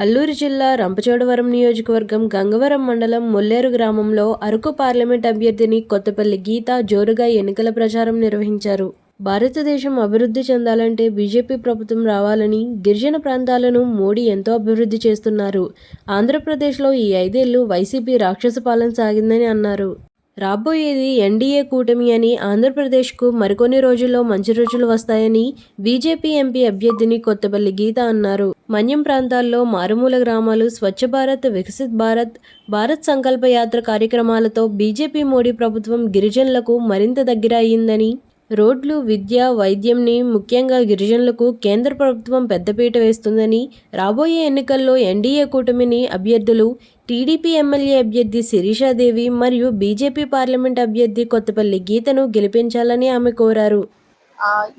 అల్లూరు జిల్లా రంపచోడవరం నియోజకవర్గం గంగవరం మండలం ముల్లేరు గ్రామంలో అరకు పార్లమెంట్ అభ్యర్థిని కొత్తపల్లి గీత జోరుగా ఎన్నికల ప్రచారం నిర్వహించారు. భారతదేశం అభివృద్ధి చెందాలంటే బీజేపీ ప్రభుత్వం రావాలని గిరిజన ప్రాంతాలను మోడీ ఎంతో అభివృద్ధి చేస్తున్నారు. ఆంధ్రప్రదేశ్లో ఈ ఐదేళ్ళు వైసీపీ రాక్షస పాలన సాగిందని అన్నారు. రాబోయేది ఎన్డీఏ కూటమి అని ఆంధ్రప్రదేశ్కు మరికొన్ని రోజుల్లో మంచి రోజులు వస్తాయని బీజేపీ ఎంపీ అభ్యర్థిని కొత్తపల్లి గీత అన్నారు. మన్యం ప్రాంతాల్లో మారుమూల గ్రామాలు స్వచ్ఛ భారత్ వికసిత్ భారత్ భారత్ సంకల్ప యాత్ర కార్యక్రమాలతో బీజేపీ మోడీ ప్రభుత్వం గిరిజనులకు మరింత దగ్గర అయ్యిందని రోడ్లు విద్య వైద్యంని ముఖ్యంగా గిరిజనులకు కేంద్ర ప్రభుత్వం పెద్దపీట వేస్తుందని రాబోయే ఎన్నికల్లో ఎన్డీఏ కూటమిని అభ్యర్థులు టీడీపీ ఎమ్మెల్యే అభ్యర్థి శిరీషాదేవి మరియు బీజేపీ పార్లమెంట్ అభ్యర్థి కొత్తపల్లి గీతను గెలిపించాలని ఆమె కోరారు.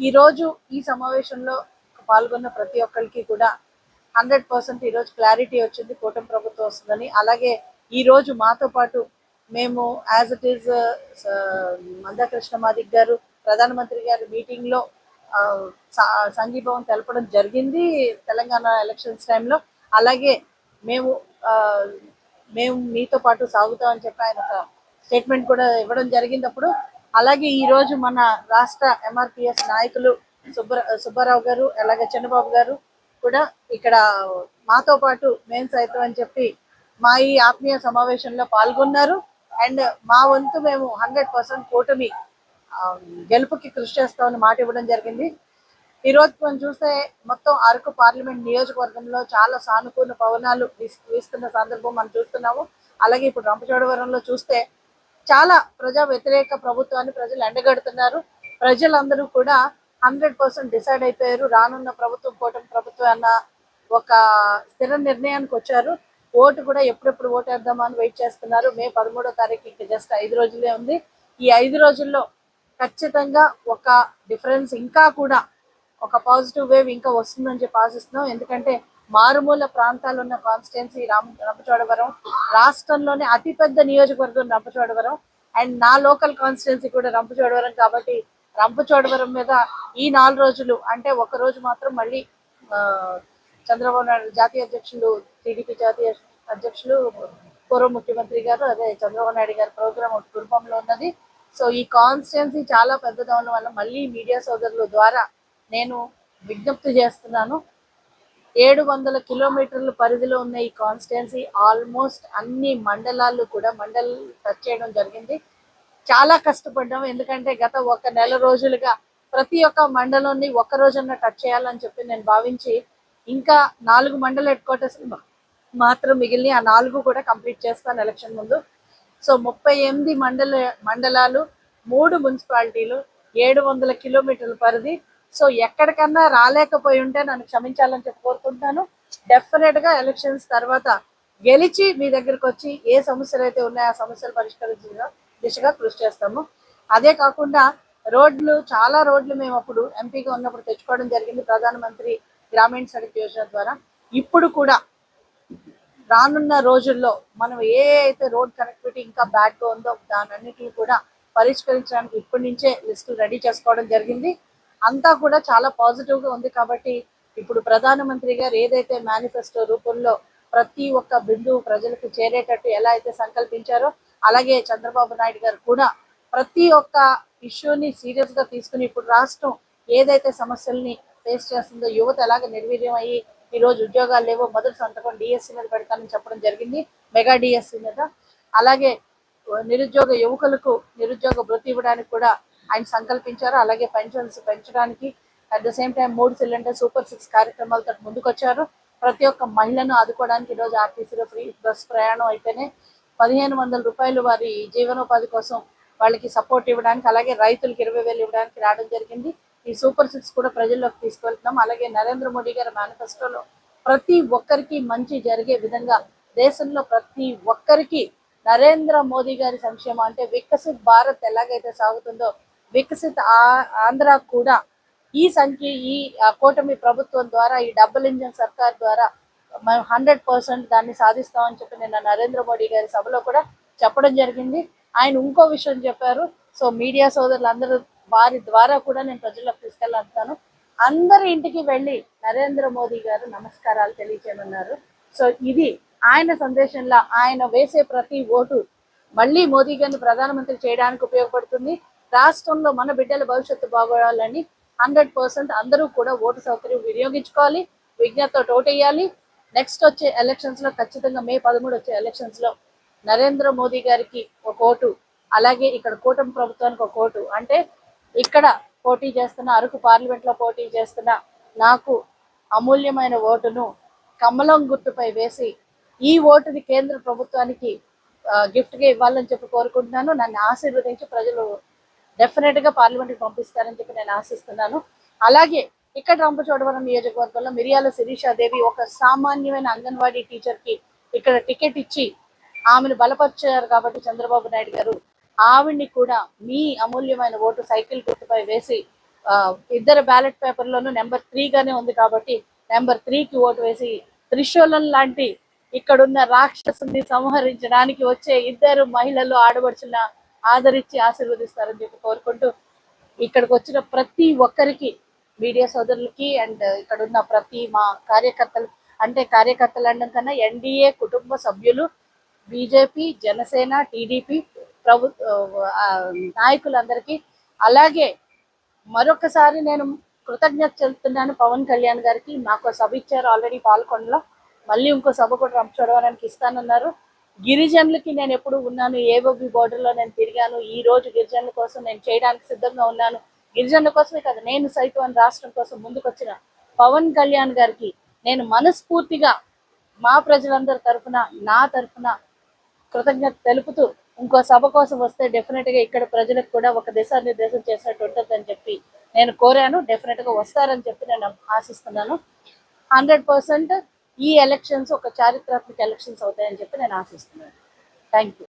ఈరోజు ఈ సమావేశంలో పాల్గొన్న ప్రతి ఒక్కరికి కూడా హండ్రెడ్ పర్సెంట్ ఈరోజు క్లారిటీ వచ్చింది కూటమి ప్రభుత్వం వస్తుందని. అలాగే ఈరోజు మాతో పాటు మేము as it is Mandakrishna Madiga గారు ప్రధానమంత్రి గారి మీటింగ్లో సంఘీభావం తెలపడం జరిగింది తెలంగాణ ఎలక్షన్స్ టైంలో అలాగే మేము మేము మీతో పాటు సాగుతామని చెప్పి ఆయన ఒక స్టేట్మెంట్ కూడా ఇవ్వడం జరిగింది అప్పుడు అలాగే ఈ రోజు మన రాష్ట్ర ఎంఆర్పిఎస్ నాయకులు సుబ్బ సుబ్బారావు గారు అలాగే చంద్రబాబు గారు కూడా ఇక్కడ మాతో పాటు మేము సైతం అని చెప్పి మా ఈ ఆత్మీయ సమావేశంలో పాల్గొన్నారు. అండ్ మా వంతు మేము హండ్రెడ్ పర్సెంట్ కూటమి గెలుపుకి కృషి చేస్తామని మాట ఇవ్వడం జరిగింది. ఈరోజు మనం చూస్తే మొత్తం అరకు పార్లమెంట్ నియోజకవర్గంలో చాలా సానుకూల పవనాలు వీస్తున్న సందర్భం మనం చూస్తున్నాము. అలాగే ఇప్పుడు రంపచోడవరంలో చూస్తే చాలా ప్రజా వ్యతిరేక ప్రభుత్వాన్ని ప్రజలు ఎండగడుతున్నారు. ప్రజలందరూ కూడా హండ్రెడ్ పర్సెంట్ డిసైడ్ అయిపోయారు. రానున్న ప్రభుత్వం కూటమి ప్రభుత్వం అన్న ఒక స్థిర నిర్ణయానికి వచ్చారు. ఓటు కూడా ఎప్పుడెప్పుడు ఓటు వేద్దామా అని వెయిట్ చేస్తున్నారు. మే పదమూడో తారీఖు ఇంకా జస్ట్ ఐదు రోజులే ఉంది. ఈ ఐదు రోజుల్లో ఖచ్చితంగా ఒక డిఫరెన్స్ ఇంకా కూడా ఒక పాజిటివ్ వేవ్ ఇంకా వస్తుందని చెప్పి ఆశిస్తున్నాం. ఎందుకంటే మారుమూల ప్రాంతాలు ఉన్న కాన్స్టిట్యున్సీ రామ రంపచోడవరం రాష్ట్రంలోనే అతిపెద్ద నియోజకవర్గం రంపచోడవరం అండ్ నా లోకల్ కాన్స్టిట్యున్సీ కూడా రంపచోడవరం కాబట్టి రంపచోడవరం మీద ఈ నాలుగు రోజులు అంటే ఒక రోజు మాత్రం మళ్ళీ చంద్రబాబు నాయుడు జాతీయ అధ్యక్షులు టీడీపీ జాతీయ అధ్యక్షులు పూర్వ ముఖ్యమంత్రి గారు అదే చంద్రబాబు నాయుడు గారి ప్రోగ్రామ్ ఒకటి కుటుంబంలో ఉన్నది. సో ఈ కాన్స్టిట్యున్సీ చాలా పెద్దదవడం వల్ల మళ్ళీ మీడియా సోదరుల ద్వారా నేను విజ్ఞప్తి చేస్తున్నాను. ఏడు వందల కిలోమీటర్ల పరిధిలో ఉన్న ఈ కాన్స్టిట్యున్సీ ఆల్మోస్ట్ అన్ని మండలాలు కూడా మండల్ టచ్ చేయడం జరిగింది. చాలా కష్టపడ్డాము. ఎందుకంటే గత ఒక నెల రోజులుగా ప్రతి ఒక్క మండలాన్ని ఒక్క రోజున టచ్ చేయాలని చెప్పి నేను భావించి ఇంకా నాలుగు మండల హెడ్ క్వార్టర్స్ మాత్రం మిగిలిన ఆ నాలుగు కూడా కంప్లీట్ చేస్తాను ఎలక్షన్ ముందు. సో ముప్పై ఎనిమిది మండల మండలాలు మూడు మున్సిపాలిటీలు ఏడు వందల కిలోమీటర్ల పరిధి సో ఎక్కడికన్నా రాలేకపోయి ఉంటే నన్ను క్షమించాలని చెప్పి కోరుకుంటున్నాను. డెఫినెట్గా ఎలక్షన్స్ తర్వాత గెలిచి మీ దగ్గరకు వచ్చి ఏ సమస్యలు అయితే ఉన్నాయో ఆ సమస్యలు పరిష్కరించిన దిశగా కృషి చేస్తాము. అదే కాకుండా రోడ్లు చాలా రోడ్లు మేము అప్పుడు ఎంపీగా ఉన్నప్పుడు తెచ్చుకోవడం జరిగింది ప్రధానమంత్రి గ్రామీణ సడక్ యోజన ద్వారా. ఇప్పుడు కూడా రానున్న రోజుల్లో మనం ఏ అయితే రోడ్ కనెక్టివిటీ ఇంకా బ్యాడ్గా ఉందో దానన్నిటిని కూడా పరిష్కరించడానికి ఇప్పటి నుంచే లిస్టులు రెడీ చేసుకోవడం జరిగింది. అంతా కూడా చాలా పాజిటివ్గా ఉంది కాబట్టి ఇప్పుడు ప్రధానమంత్రి గారు ఏదైతే మేనిఫెస్టో రూపంలో ప్రతి ఒక్క బిందువు ప్రజలకు చేరేటట్టు ఎలా అయితే సంకల్పించారో అలాగే చంద్రబాబు నాయుడు గారు కూడా ప్రతి ఒక్క ఇష్యూని సీరియస్గా తీసుకుని ఇప్పుడు రాష్ట్రం ఏదైతే సమస్యల్ని ఫేస్ చేస్తుందో యువత ఎలాగ నిర్వీర్యం అయ్యి ఈ రోజు ఉద్యోగాలు లేవో మొదటి సంతకం డిఎస్సి మీద పెడతానని చెప్పడం జరిగింది మెగా డిఎస్సి మీద. అలాగే నిరుద్యోగ యువకులకు నిరుద్యోగ వృత్తి ఇవ్వడానికి కూడా ఆయన సంకల్పించారు. అలాగే పెన్షన్స్ పెంచడానికి అట్ ద సేమ్ టైం మూడు సిలిండర్ సూపర్ సిక్స్ కార్యక్రమాలతో ముందుకొచ్చారు. ప్రతి ఒక్క మహిళను ఆదుకోవడానికి ఈరోజు ఆర్టీసీలో ఫ్రీ బస్ ప్రయాణం అయితేనే పదిహేను వందల రూపాయలు వారి జీవనోపాధి కోసం వాళ్ళకి సపోర్ట్ ఇవ్వడానికి అలాగే రైతులకు ఇరవై వేలు ఇవ్వడానికి రావడం జరిగింది. ఈ సూపర్ సిక్స్ కూడా ప్రజల్లోకి తీసుకెళ్తున్నాం. అలాగే నరేంద్ర మోడీ గారి మేనిఫెస్టోలో ప్రతి ఒక్కరికి మంచి జరిగే విధంగా దేశంలో ప్రతి ఒక్కరికి నరేంద్ర మోదీ గారి సంక్షేమం అంటే వికసిత్ భారత్ ఎలాగైతే సాగుతుందో వికసిత ఆంధ్ర కూడా ఈ సంఖ్య ఈ ఆ, కూటమి ప్రభుత్వం ద్వారా ఈ డబుల్ ఇంజన్ సర్కార్ ద్వారా మేము హండ్రెడ్ పర్సెంట్ దాన్ని సాధిస్తామని చెప్పి నిన్న నరేంద్ర మోడీ గారి సభలో కూడా చెప్పడం జరిగింది. ఆయన ఇంకో విషయం చెప్పారు. సో మీడియా సోదరులందరూ వారి ద్వారా కూడా నేను ప్రజలకు తీసుకెళ్ళాను అందరి ఇంటికి వెళ్ళి నరేంద్ర మోదీ గారు నమస్కారాలు తెలియచేయమన్నారు సో ఇది ఆయన సందేశంలో ఆయన వేసే ప్రతి ఓటు మళ్ళీ మోదీ గారిని ప్రధానమంత్రి చేయడానికి ఉపయోగపడుతుంది. రాష్ట్రంలో మన బిడ్డల భవిష్యత్తు బాగోవాలని హండ్రెడ్ పర్సెంట్ అందరూ కూడా ఓటు సౌకర్యం వినియోగించుకోవాలి విజ్ఞతతో ఓటేయాలి నెక్స్ట్ వచ్చే ఎలక్షన్స్లో ఖచ్చితంగా మే పదమూడు వచ్చే ఎలక్షన్స్లో నరేంద్ర మోదీ గారికి ఒక ఓటు అలాగే ఇక్కడ కూటమి ప్రభుత్వానికి ఒక ఓటు. అంటే ఇక్కడ పోటీ చేస్తున్న అరకు పార్లమెంట్లో పోటీ చేస్తున్న నాకు అమూల్యమైన ఓటును కమలం గుర్తుపై వేసి ఈ ఓటుని కేంద్ర ప్రభుత్వానికి గిఫ్ట్గా ఇవ్వాలని చెప్పి కోరుకుంటున్నాను. నన్ను ఆశీర్వదించి ప్రజలు డెఫినెట్గా పార్లమెంట్కి పంపిస్తారని చెప్పి నేను ఆశిస్తున్నాను. అలాగే ఇక్కడ రంపచోడవరం నియోజకవర్గంలో మిరియాల శిరీషాదేవి ఒక సామాన్యమైన అంగన్వాడీ టీచర్కి ఇక్కడ టికెట్ ఇచ్చి ఆమెను బలపరిచారు కాబట్టి చంద్రబాబు నాయుడు గారు. ఆవిడ్ని కూడా మీ అమూల్యమైన ఓటు సైకిల్ గుర్తుపై వేసి ఇద్దరు బ్యాలెట్ పేపర్లోనూ నెంబర్ త్రీ గానే ఉంది కాబట్టి నెంబర్కి ఓటు వేసి త్రిశూలం లాంటి ఇక్కడున్న రాక్షసుని సంహరించడానికి వచ్చే ఇద్దరు మహిళలు ఆడబడుచున్న ఆదరించి ఆశీర్వదిస్తారని చెప్పి కోరుకుంటూ ఇక్కడికి వచ్చిన ప్రతి ఒక్కరికి మీడియా సోదరులకి అండ్ ఇక్కడ ఉన్న ప్రతి మా కార్యకర్తలు అంటే కార్యకర్తలు అనడం కన్నా ఎన్డీఏ కుటుంబ సభ్యులు బీజేపీ జనసేన టీడీపీ ప్రభుత్వ నాయకులందరికీ అలాగే మరొకసారి నేను కృతజ్ఞత చెందుతున్నాను పవన్ కళ్యాణ్ గారికి. మాకు సభ ఇచ్చారు ఆల్రెడీ పాల్కొండలో. మళ్ళీ ఇంకో సభ కూడా రంపచోడవరానికి ఇస్తానన్నారు. గిరిజనులకి నేను ఎప్పుడు ఉన్నాను ఏవోబి బోర్డర్లో నేను తిరిగాను ఈ రోజు గిరిజనుల కోసం నేను చేయడానికి సిద్ధంగా ఉన్నాను. గిరిజనుల కోసమే కదా నేను సైతం రాష్ట్రం కోసం ముందుకొచ్చిన పవన్ కళ్యాణ్ గారికి నేను మనస్ఫూర్తిగా మా ప్రజలందరి తరఫున నా తరఫున కృతజ్ఞత తెలుపుతూ ఇంకో సభ కోసం వస్తే డెఫినెట్గా ఇక్కడ ప్రజలకు కూడా ఒక దిశానిర్దేశం చేసినట్టు ఉంటుందని చెప్పి నేను కోరాను. డెఫినెట్గా వస్తారని చెప్పి నేను ఆశిస్తున్నాను. హండ్రెడ్ పర్సెంట్ ఈ ఎలక్షన్స్ ఒక చారిత్రాత్మక ఎలక్షన్స్ అవుతాయని చెప్పి నేను ఆశిస్తున్నాను. Thank you